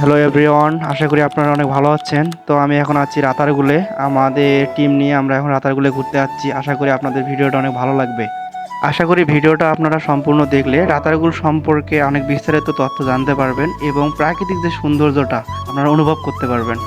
Hello everyone আশা করি আপনারা অনেক ভালো আছেন। তো আমি এখন আছি রাতারগুলে। আমাদের টিম নিয়ে আমরা এখন রাতারগুলে ঘুরতে যাচ্ছি। আশা করি আপনাদের ভিডিওটা অনেক ভালো লাগবে। আশা করি ভিডিওটা আপনারা সম্পূর্ণ দেখলে রাতারগুল সম্পর্কে অনেক বিস্তারিত তথ্য জানতে পারবেন এবং প্রাকৃতিক যে সৌন্দর্যটা আপনারা অনুভব করতে পারবেন।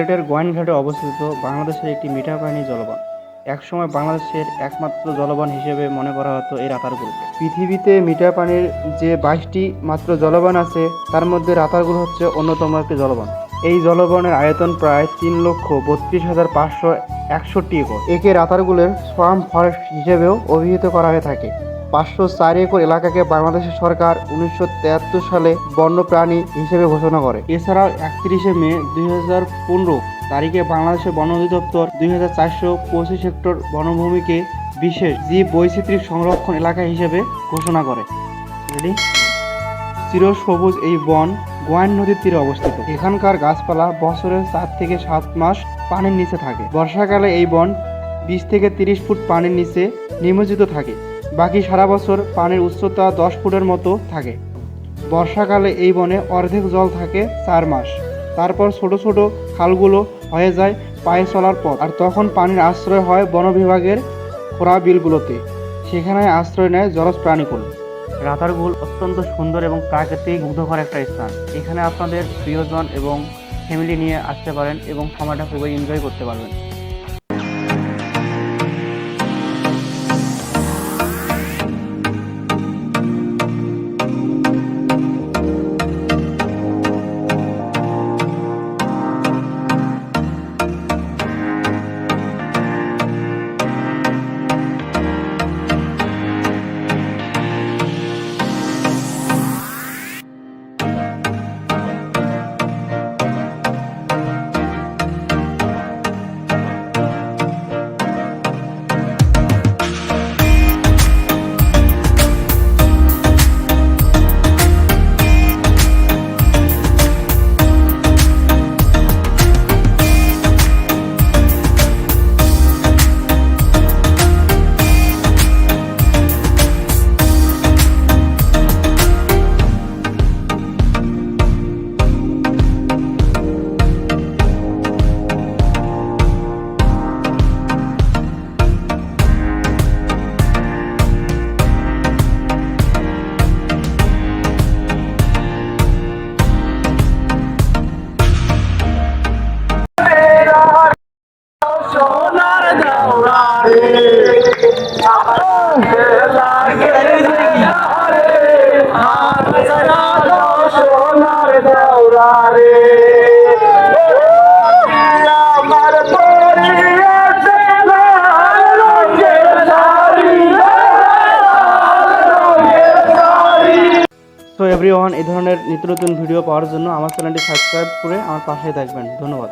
সিলেটের গোয়াইনঘাটে অবস্থিত বাংলাদেশের একটি মিঠা পানি জলবান। একসময় বাংলাদেশের একমাত্র জলবান হিসেবে মনে করা হতো এই রাতারগুলকে পৃথিবীতে মিঠা পানির যে বাইশটি মাত্র জলবান আছে, তার মধ্যে রাতারগুল হচ্ছে অন্যতম একটি জলবান। এই জলবনের আয়তন প্রায় তিন লক্ষ বত্রিশ হাজার পাঁচশো একষট্টি একর। একে রাতারগুলের সোয়াম ফরেস্ট হিসেবেও অভিহিত করা হয়ে থাকে। পাঁচশো চার একর এলাকাকে বাংলাদেশের সরকার উনিশশো সালে বন্যপ্রাণী হিসেবে ঘোষণা করে। এছাড়াও একত্রিশে মে দুই হাজার পনেরো তারিখে বাংলাদেশের বন অধিদপ্তর দুই হাজার চারশো পঁচিশ হেক্টর বনভূমিকে বিশেষ জীব বৈচিত্র্য সংরক্ষণ এলাকা হিসেবে ঘোষণা করে। রেডি চিরসবুজ এই বন গোয়ান নদীর তীরে অবস্থিত। এখানকার গাছপালা বছরের চার থেকে সাত মাস পানির নিচে থাকে। বর্ষাকালে এই বন বিশ থেকে তিরিশ ফুট পানির নিচে নিমজ্জিত থাকে। বাকি সারা বছর পানির উচ্চতা দশ ফুটের মতো থাকে। বর্ষাকালে এই বনে অর্ধেক জল থাকে চার মাস। তারপর ছোট ছোট খালগুলো হয়ে যায় পায়ে চলার পথ। আর তখন পানির আশ্রয় হয় বন বিভাগের খোরা বিলগুলোতে। সেখানে আশ্রয় নেয় জলজ প্রাণীকুল রাতারগুল অত্যন্ত সুন্দর এবং প্রাকৃতিক মুগ্ধকর একটা স্থান। এখানে আপনাদের প্রিয়জন এবং ফ্যামিলি নিয়ে আসতে পারেন এবং সময়টা খুবই এনজয় করতে পারবেন। এভরিওয়ান এই ধরনের নিত্য নতুন ভিডিও পাওয়ার জন্য আমার চ্যানেলটি সাবস্ক্রাইব করে আমার পাশে থাকবেন। ধন্যবাদ।